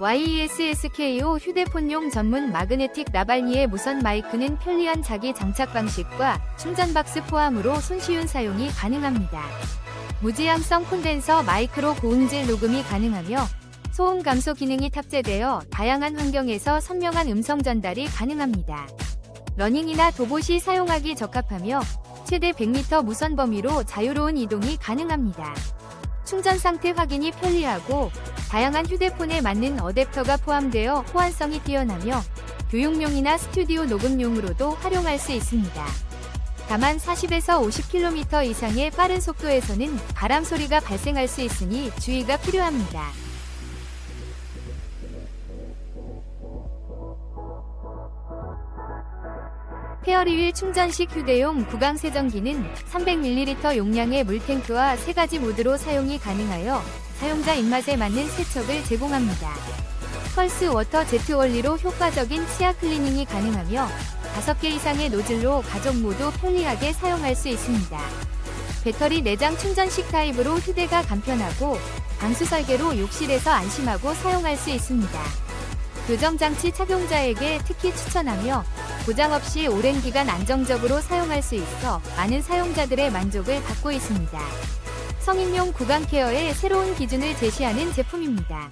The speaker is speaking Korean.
YESSKO 휴대폰용 전문 마그네틱 나발리의 무선 마이크는 편리한 자기 장착 방식과 충전 박스 포함으로 손쉬운 사용이 가능합니다. 무지향성 콘덴서 마이크로 고음질 녹음이 가능하며 소음 감소 기능이 탑재되어 다양한 환경에서 선명한 음성 전달이 가능합니다. 러닝이나 도보 시 사용하기 적합하며 최대 100m 무선 범위로 자유로운 이동이 가능합니다. 충전 상태 확인이 편리하고 다양한 휴대폰에 맞는 어댑터가 포함되어 호환성이 뛰어나며 교육용이나 스튜디오 녹음용으로도 활용할 수 있습니다. 다만 40에서 50km 이상의 빠른 속도에서는 바람 소리가 발생할 수 있으니 주의가 필요합니다. 페어리윌 충전식 휴대용 구강 세정기는 300ml 용량의 물탱크와 세 가지 모드로 사용이 가능하여 사용자 입맛에 맞는 세척을 제공합니다. 펄스 워터 제트 원리로 효과적인 치아 클리닝이 가능하며 5개 이상의 노즐로 가족 모두 편리하게 사용할 수 있습니다. 배터리 내장 충전식 타입으로 휴대가 간편하고 방수 설계로 욕실에서 안심하고 사용할 수 있습니다. 교정장치 착용자에게 특히 추천하며 고장 없이 오랜 기간 안정적으로 사용할 수 있어 많은 사용자들의 만족을 받고 있습니다. 성인용 구강 케어의 새로운 기준을 제시하는 제품입니다.